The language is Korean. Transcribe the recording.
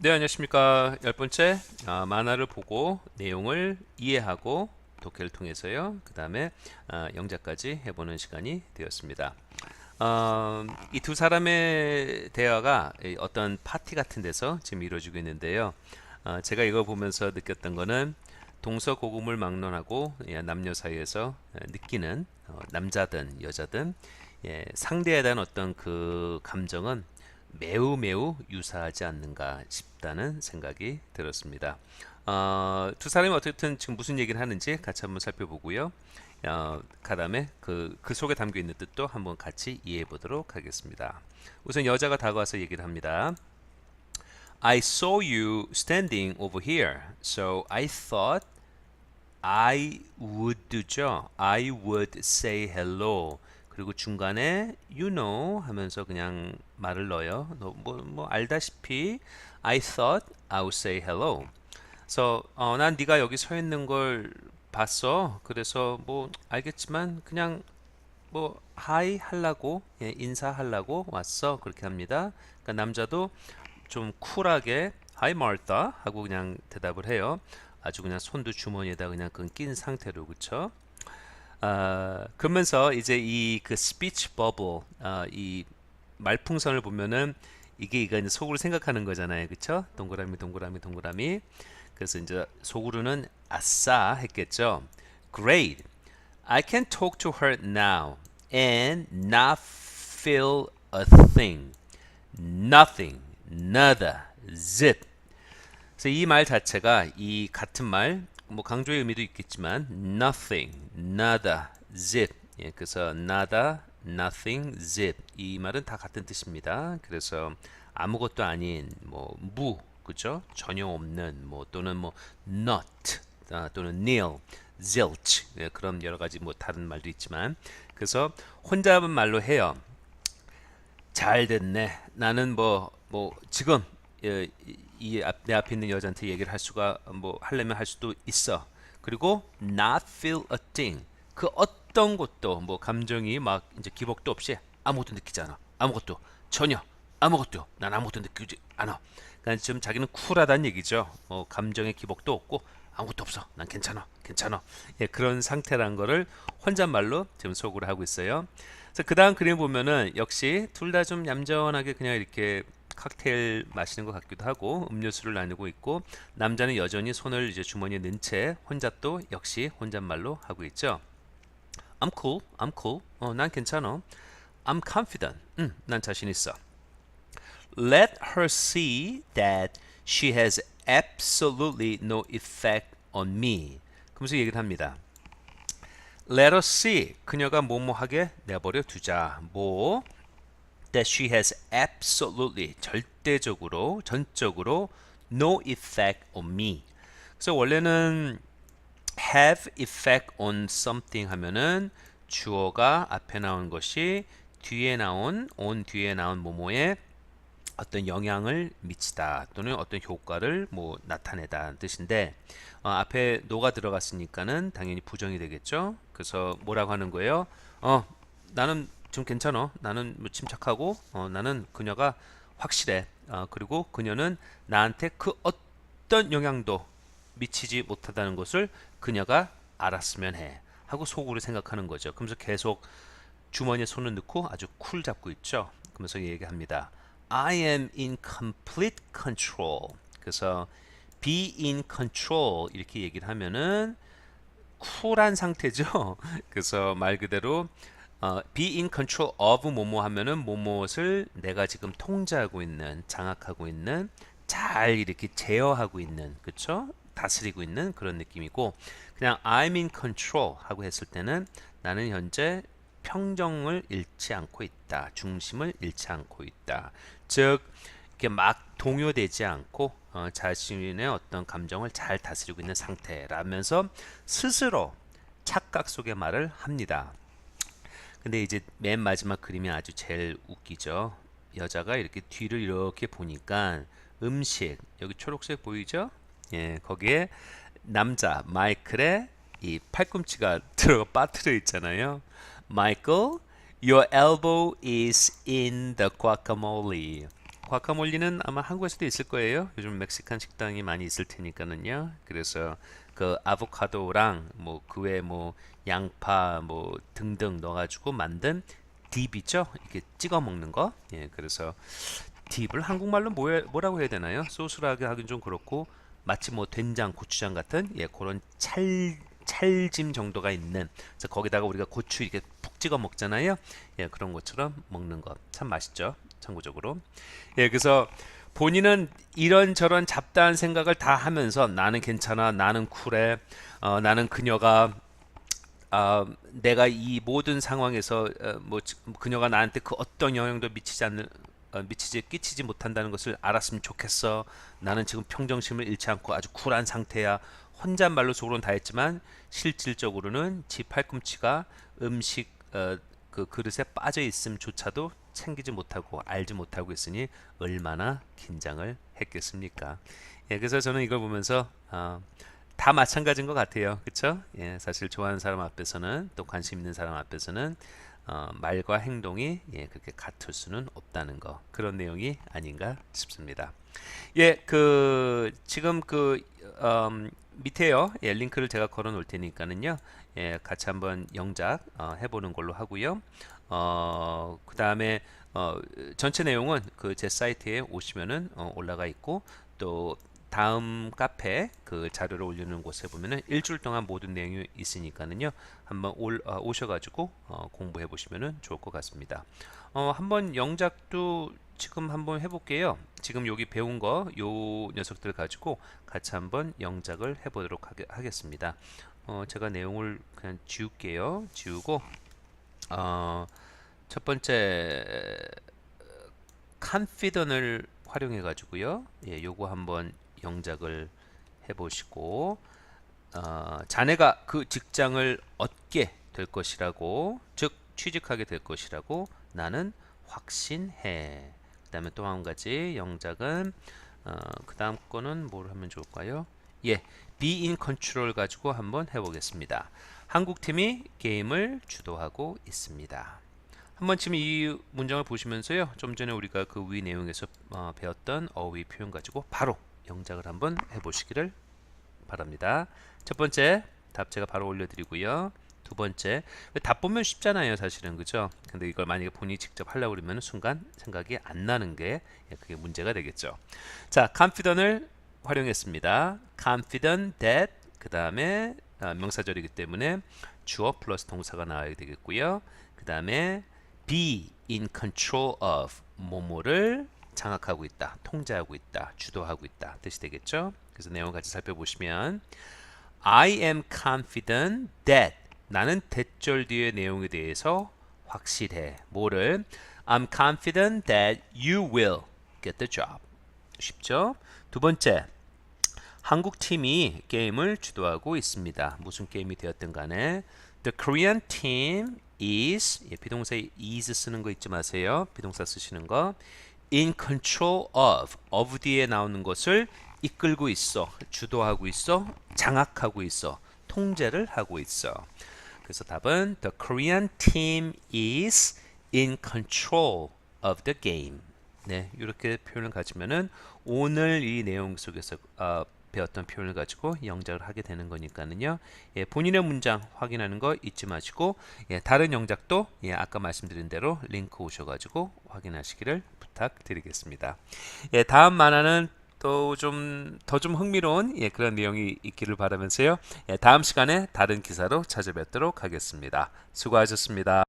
네, 안녕하십니까. 열 번째, 아, 만화를 보고 내용을 이해하고 독해를 통해서요. 그 다음에 아, 영작까지 해보는 시간이 되었습니다. 어, 이 두 사람의 대화가 이 어떤 파티 같은 데서 지금 이루어지고 있는데요. 어, 제가 이거 보면서 느꼈던 거는 동서고금을 막론하고 예, 남녀 사이에서 예, 느끼는 어, 남자든 여자든 예, 상대에 대한 어떤 그 감정은 매우 매우 유사하지 않는가 싶다는 생각이 들었습니다. 어, 두 사람이 어쨌든 지금 무슨 얘기를 하는지 같이 한번 살펴보고요. 어, 그다음에 그, 그 속에 담겨 있는 뜻도 한번 같이 이해해 보도록 하겠습니다. 우선 여자가 다가와서 얘기를 합니다. I saw you standing over here, so I thought I would do죠. I would say hello. 그리고 중간에 you know 하면서 그냥 말을 넣어요. 너 뭐, 뭐 알다시피 I thought I would say hello. 그래서 어, 난 네가 여기 서 있는 걸 봤어. 그래서 뭐 알겠지만 그냥 뭐 하이 하려고 예, 인사하려고 왔어. 그렇게 합니다. 그러니까 남자도 좀 쿨하게 Hi Martha 하고 그냥 대답을 해요. 아주 그냥 손도 주머니에다 그냥 그낀 상태로 그쵸? 아, 그러면서 이제 이 그 스피치 버블 아, 이 말풍선을 보면은 이게 이제 속으로 생각하는 거잖아요. 그쵸? 동그라미 동그라미 동그라미 그래서 이제 속으로는 아싸 했겠죠. Great. I can talk to her now and not feel a thing. Nothing. Nada. Zip. 그래서 이 말 자체가 이 같은 말, 뭐 강조의 의미도 있겠지만 nothing, nada, zip. 예, 그래서 nada, nothing, zip. 이 말은 다 같은 뜻입니다. 그래서 아무것도 아닌 뭐 무, 그죠? 전혀 없는 뭐 또는 뭐 not 아, 또는 nil, zilch 예, 그런 여러 가지 뭐 다른 말도 있지만 그래서 혼자 말로 해요. 잘 됐네. 나는 뭐뭐 지금 예, 이 앞, 내 앞에 있는 여자한테 얘기를 할 수가 뭐 하려면 할 수도 있어. 그리고 not feel a thing. 그 어떤 것도 뭐 감정이 막 이제 기복도 없이 아무것도 느끼지 않아. 아무것도 전혀 아무것도 난 아무것도 느끼지 않아. 그러니까 지금 자기는 쿨하다는 얘기죠. 뭐 감정의 기복도 없고 아무것도 없어. 난 괜찮아. 괜찮아. 예, 그런 상태란 거를 혼잣말로 지금 속으로 하고 있어요. 그래서 그 다음 그림 보면은 역시 둘 다 좀 얌전하게 그냥 이렇게 칵테일 마시는 것 같기도 하고 음료수를 나누고 있고 남자는 여전히 손을 이제 주머니에 넣은 채 혼자 또 역시 혼잣말로 하고 있죠. I'm cool. I'm cool. 어, 난 괜찮아. I'm confident. 음, 난 자신 있어. Let her see that she has absolutely no effect on me. 그러면서 얘기를 합니다. Let us see. 그녀가 뭐뭐하게 내버려 두자. 뭐 that she has absolutely 절대적으로 전적으로 no effect on me. 그래서 원래는 have effect on something 하면은 주어가 앞에 나온 것이 뒤에 나온 on 뒤에 나온 뭐뭐에 어떤 영향을 미치다 또는 어떤 효과를 뭐 나타내다 뜻인데 어, 앞에 노가 들어갔으니까는 당연히 부정이 되겠죠. 그래서 뭐라고 하는 거예요? 어 나는 좀 괜찮아. 나는 뭐 침착하고 어, 나는 그녀가 확실해. 어, 그리고 그녀는 나한테 그 어떤 영향도 미치지 못하다는 것을 그녀가 알았으면 해. 하고 속으로 생각하는 거죠. 그러면서 계속 주머니에 손을 넣고 아주 쿨 잡고 있죠. 그러면서 얘기합니다. I am in complete control. 그래서 be in control 이렇게 얘기를 하면은 쿨한 상태죠. 그래서 말 그대로 어, be in control of 뭐뭐 하면은 뭐뭇을 내가 지금 통제하고 있는, 장악하고 있는, 잘 이렇게 제어하고 있는, 그쵸? 다스리고 있는 그런 느낌이고 그냥 I'm in control 하고 했을 때는 나는 현재 평정을 잃지 않고 있다. 중심을 잃지 않고 있다. 즉 이렇게 막 동요되지 않고 어, 자신의 어떤 감정을 잘 다스리고 있는 상태라면서 스스로 착각 속의 말을 합니다. 근데 이제 맨 마지막 그림이 아주 제일 웃기죠. 여자가 이렇게 뒤를 이렇게 보니까 음식 여기 초록색 보이죠? 예, 거기에 남자 마이클의 이 팔꿈치가 들어가 빠뜨려 있잖아요. Michael, your elbow is in the guacamole. 과카몰리는 아마 한국에서도 있을 거예요. 요즘 멕시칸 식당이 많이 있을 테니까는요. 그래서 그 아보카도랑 뭐 그 외에 뭐 양파 뭐 등등 넣어가지고 만든 딥이죠. 이렇게 찍어 먹는 거. 예, 그래서 딥을 한국말로 뭐, 뭐라고 해야 되나요? 소스라고 하긴 좀 그렇고 마치 뭐 된장, 고추장 같은 예 그런 찰 찰짐 정도가 있는 그래서 거기다가 우리가 고추 이렇게 푹 찍어 먹잖아요. 예 그런 것처럼 먹는 것 참 맛있죠. 참고적으로 예 그래서 본인은 이런저런 잡다한 생각을 다 하면서 나는 괜찮아, 나는 쿨해, 어, 나는 그녀가 아, 내가 이 모든 상황에서 어, 뭐 지- 그녀가 나한테 그 어떤 영향도 미치지 않는 어, 미치지 끼치지 못한다는 것을 알았으면 좋겠어. 나는 지금 평정심을 잃지 않고 아주 쿨한 상태야. 혼잣말로 속으로는 다 했지만 실질적으로는 지 팔꿈치가 음식 어, 그 그릇에 빠져 있음조차도 챙기지 못하고 알지 못하고 있으니 얼마나 긴장을 했겠습니까? 예, 그래서 저는 이걸 보면서 어, 다 마찬가지인 것 같아요. 그렇죠? 예, 사실 좋아하는 사람 앞에서는 또 관심 있는 사람 앞에서는 어, 말과 행동이 예, 그렇게 같을 수는 없다는 거 그런 내용이 아닌가 싶습니다. 예, 그 지금 그 음, 밑에요. 예, 링크를 제가 걸어 놓을 테니까는요. 예, 같이 한번 영작 어, 해보는 걸로 하고요. 어, 그 다음에 어, 전체 내용은 그 제 사이트에 오시면은 어, 올라가 있고 또 다음 카페 그 자료를 올리는 곳에 보면은 일주일 동안 모든 내용이 있으니까는요 한번 올, 어, 오셔가지고 어, 공부해 보시면은 좋을 것 같습니다. 어, 한번 영작도 지금 한번 해볼게요. 지금 여기 배운 거 요 녀석들 가지고 같이 한번 영작을 해보도록 하겠습니다. 어, 제가 내용을 그냥 지울게요. 지우고 어, 첫 번째 컨피던을 활용해 가지고요. 예, 요거 한번 영작을 해 보시고 어, 자네가 그 직장을 얻게 될 것이라고 즉 취직하게 될 것이라고 나는 확신해. 그 다음에 또 한 가지 영작은 어, 그 다음 거는 뭘 하면 좋을까요? 예, be in control 가지고 한번 해보겠습니다. 한국 팀이 게임을 주도하고 있습니다. 한번 지금 이 문장을 보시면서요. 좀 전에 우리가 그 위 내용에서 어, 배웠던 어휘 표현 가지고 바로 영작을 한번 해보시기를 바랍니다. 첫 번째 답 제가 바로 올려드리고요. 두 번째 답 보면 쉽잖아요, 사실은 그죠? 근데 이걸 만약에 본인이 직접 하려고 그러면 순간 생각이 안 나는 게 예, 그게 문제가 되겠죠. 자, confident을 활용했습니다. confident that 그 다음에 아, 명사절이기 때문에 주어 플러스 동사가 나와야 되겠고요. 그 다음에 be in control of 뭐뭐를 장악하고 있다, 통제하고 있다, 주도하고 있다 뜻이 되겠죠. 그래서 내용 같이 살펴보시면 I am confident that 나는 대절 뒤의 내용에 대해서 확실해. 뭐를? I'm confident that you will get the job. 쉽죠? 두 번째, 한국 팀이 게임을 주도하고 있습니다. 무슨 게임이 되었든 간에 The Korean team is 예, 비동사에 is 쓰는 거 잊지 마세요. 비동사 쓰시는 거 in control of of 뒤에 나오는 것을 이끌고 있어, 주도하고 있어, 장악하고 있어, 통제를 하고 있어. 그래서 답은 The Korean team is in control of the game. 네, 이렇게 표현을 가지면은 오늘 이 내용 속에서 어, 배웠던 표현을 가지고 영작을 하게 되는 거니까는요. 예, 본인의 문장 확인하는 거 잊지 마시고 예, 다른 영작도 예, 아까 말씀드린 대로 링크 오셔가지고 확인하시기를 부탁드리겠습니다. 예, 다음 만화는 또 좀 더좀 흥미로운 예, 그런 내용이 있기를 바라면서요. 예, 다음 시간에 다른 기사로 찾아뵙도록 하겠습니다. 수고하셨습니다.